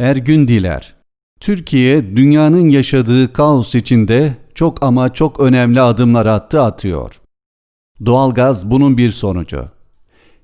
Ergün Diler Türkiye, dünyanın yaşadığı kaos içinde çok ama çok önemli adımlar attı atıyor. Doğalgaz bunun bir sonucu.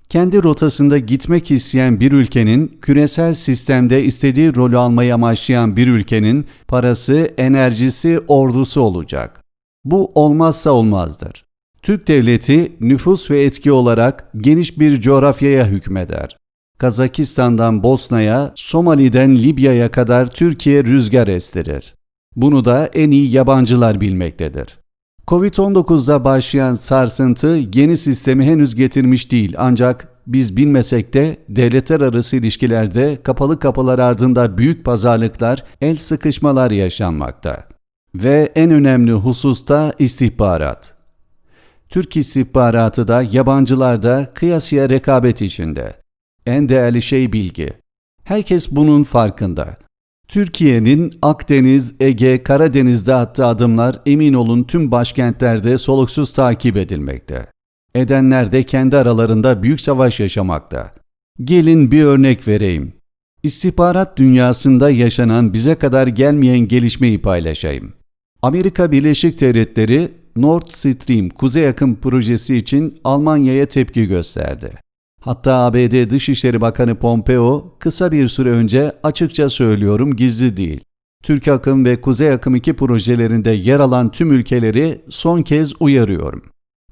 Kendi rotasında gitmek isteyen bir ülkenin, küresel sistemde istediği rolü almayı amaçlayan bir ülkenin parası, enerjisi, ordusu olacak. Bu olmazsa olmazdır. Türk devleti nüfus ve etki olarak geniş bir coğrafyaya hükmeder. Kazakistan'dan Bosna'ya, Somali'den Libya'ya kadar Türkiye rüzgar estirir. Bunu da en iyi yabancılar bilmektedir. Covid-19'da başlayan sarsıntı yeni sistemi henüz getirmiş değil ancak biz bilmesek de devletler arası ilişkilerde kapalı kapılar ardında büyük pazarlıklar, el sıkışmalar yaşanmakta. Ve en önemli hususta istihbarat. Türk istihbaratı da yabancılar da kıyasıya rekabet içinde. En değerli şey bilgi. Herkes bunun farkında. Türkiye'nin Akdeniz, Ege, Karadeniz'de attığı adımlar emin olun tüm başkentlerde soluksuz takip edilmekte. Edenler de kendi aralarında büyük savaş yaşamakta. Gelin bir örnek vereyim. İstihbarat dünyasında yaşanan bize kadar gelmeyen gelişmeyi paylaşayım. Amerika Birleşik Devletleri Nord Stream kuzey akım projesi için Almanya'ya tepki gösterdi. Hatta ABD Dışişleri Bakanı Pompeo kısa bir süre önce açıkça söylüyorum gizli değil. Türk akım ve Kuzey akım 2 projelerinde yer alan tüm ülkeleri son kez uyarıyorum.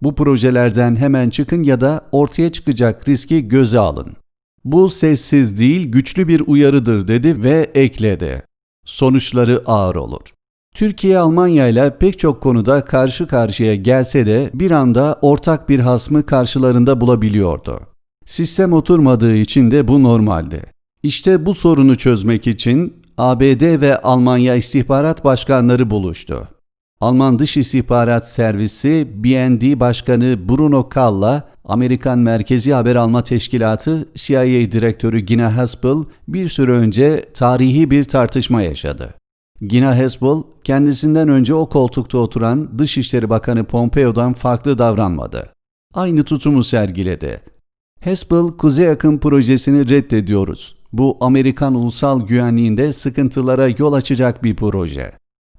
Bu projelerden hemen çıkın ya da ortaya çıkacak riski göze alın. Bu sessiz değil güçlü bir uyarıdır dedi ve ekledi. Sonuçları ağır olur. Türkiye Almanya ile pek çok konuda karşı karşıya gelse de bir anda ortak bir hasmı karşılarında bulabiliyordu. Sistem oturmadığı için de bu normaldi. İşte bu sorunu çözmek için ABD ve Almanya istihbarat başkanları buluştu. Alman Dış İstihbarat Servisi BND Başkanı Bruno Kalla, Amerikan Merkezi Haber Alma Teşkilatı CIA Direktörü Gina Haspel bir süre önce tarihi bir tartışma yaşadı. Gina Haspel, kendisinden önce o koltukta oturan Dışişleri Bakanı Pompeo'dan farklı davranmadı. Aynı tutumu sergiledi. Haspel, Kuzey Akım projesini reddediyoruz. Bu Amerikan ulusal güvenliğinde sıkıntılara yol açacak bir proje.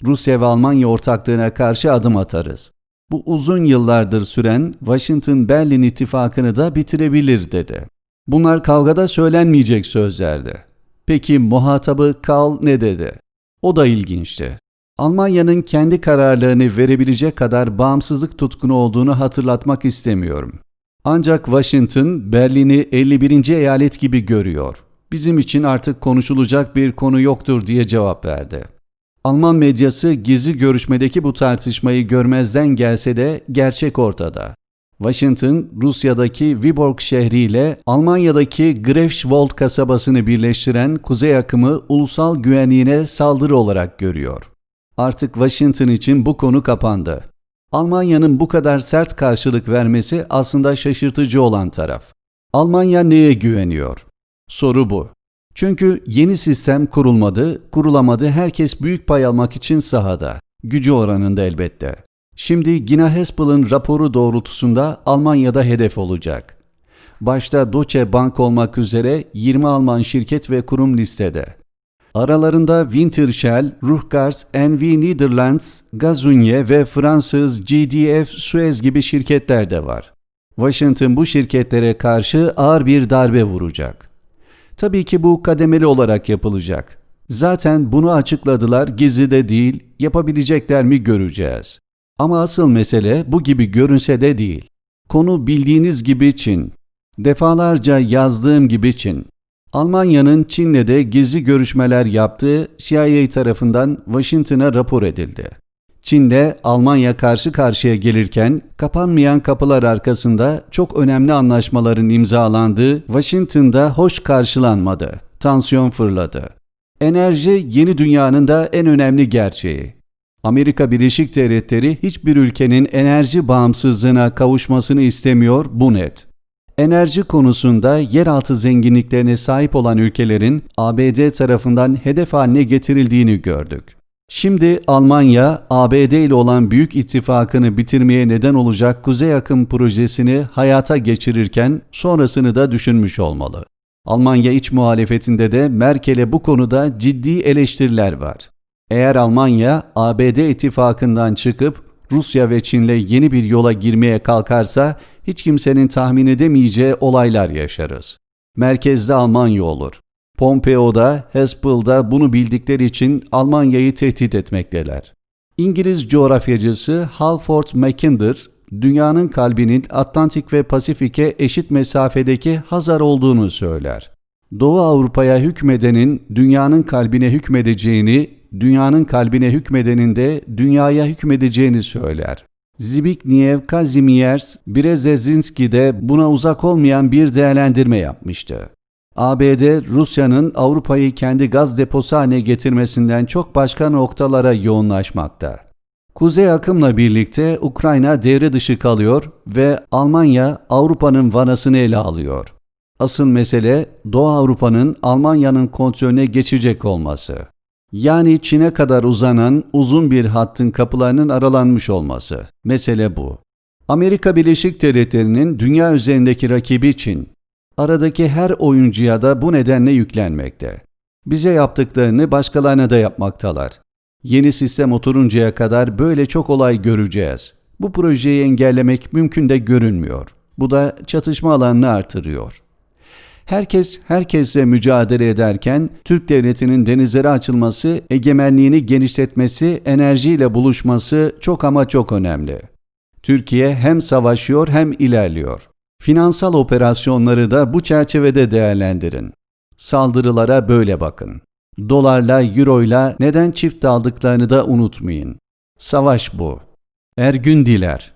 Rusya ve Almanya ortaklığına karşı adım atarız. Bu uzun yıllardır süren Washington-Berlin ittifakını da bitirebilir dedi. Bunlar kavgada söylenmeyecek sözlerdi. Peki muhatabı Karl ne dedi? O da ilginçti. Almanya'nın kendi kararlarını verebilecek kadar bağımsızlık tutkunu olduğunu hatırlatmak istemiyorum. Ancak Washington, Berlin'i 51. eyalet gibi görüyor. Bizim için artık konuşulacak bir konu yoktur diye cevap verdi. Alman medyası gizli görüşmedeki bu tartışmayı görmezden gelse de gerçek ortada. Washington, Rusya'daki Viborg şehriyle Almanya'daki Greifswald kasabasını birleştiren kuzey akımı ulusal güvenliğine saldırı olarak görüyor. Artık Washington için bu konu kapandı. Almanya'nın bu kadar sert karşılık vermesi aslında şaşırtıcı olan taraf. Almanya neye güveniyor? Soru bu. Çünkü yeni sistem kurulmadı, kurulamadı herkes büyük pay almak için sahada. Gücü oranında elbette. Şimdi Gina Haspel'ın raporu doğrultusunda Almanya'da hedef olacak. Başta Deutsche Bank olmak üzere 20 Alman şirket ve kurum listede. Aralarında Wintershall, Ruhgars, NV Netherlands, Gazunye ve Fransız GDF Suez gibi şirketler de var. Washington bu şirketlere karşı ağır bir darbe vuracak. Tabii ki bu kademeli olarak yapılacak. Zaten bunu açıkladılar, gizli de değil, yapabilecekler mi göreceğiz. Ama asıl mesele bu gibi görünse de değil. Konu bildiğiniz gibi Çin. Defalarca yazdığım gibi Çin. Almanya'nın Çin'le de gizli görüşmeler yaptığı CIA tarafından Washington'a rapor edildi. Çin'de Almanya karşı karşıya gelirken kapanmayan kapılar arkasında çok önemli anlaşmaların imzalandığı Washington'da hoş karşılanmadı. Tansiyon fırladı. Enerji yeni dünyanın da en önemli gerçeği. Amerika Birleşik Devletleri hiçbir ülkenin enerji bağımsızlığına kavuşmasını istemiyor bu net. Enerji konusunda yeraltı zenginliklerine sahip olan ülkelerin ABD tarafından hedef haline getirildiğini gördük. Şimdi Almanya, ABD ile olan büyük ittifakını bitirmeye neden olacak Kuzey Akım projesini hayata geçirirken sonrasını da düşünmüş olmalı. Almanya iç muhalefetinde de Merkel'e bu konuda ciddi eleştiriler var. Eğer Almanya ABD ittifakından çıkıp Rusya ve Çin'le yeni bir yola girmeye kalkarsa hiç kimsenin tahmin edemeyeceği olaylar yaşarız. Merkezde Almanya olur. Pompeo da Hespel da bunu bildikleri için Almanya'yı tehdit etmekteler. İngiliz coğrafyacısı Halford Mackinder, dünyanın kalbinin Atlantik ve Pasifik'e eşit mesafedeki Hazar olduğunu söyler. Doğu Avrupa'ya hükmedenin dünyanın kalbine hükmedeceğini, dünyanın kalbine hükmedenin de dünyaya hükmedeceğini söyler. Zbigniew Kazimierz Brzezinski de buna uzak olmayan bir değerlendirme yapmıştı. ABD, Rusya'nın Avrupa'yı kendi gaz deposu haline getirmesinden çok başka noktalara yoğunlaşmakta. Kuzey akımla birlikte Ukrayna devre dışı kalıyor ve Almanya Avrupa'nın vanasını ele alıyor. Asıl mesele Doğu Avrupa'nın Almanya'nın kontrolüne geçecek olması. Yani Çin'e kadar uzanan uzun bir hattın kapılarının aralanmış olması. Mesele bu. Amerika Birleşik Devletleri'nin dünya üzerindeki rakibi Çin. Aradaki her oyuncuya da bu nedenle yüklenmekte. Bize yaptıklarını başkalarına da yapmaktalar. Yeni sistem oturuncaya kadar böyle çok olay göreceğiz. Bu projeyi engellemek mümkün de görünmüyor. Bu da çatışma alanını artırıyor. Herkes herkesle mücadele ederken Türk devletinin denizlere açılması, egemenliğini genişletmesi, enerjiyle buluşması çok ama çok önemli. Türkiye hem savaşıyor hem ilerliyor. Finansal operasyonları da bu çerçevede değerlendirin. Saldırılara böyle bakın. Dolarla, euroyla neden çift aldıklarını da unutmayın. Savaş bu. Ergün Diler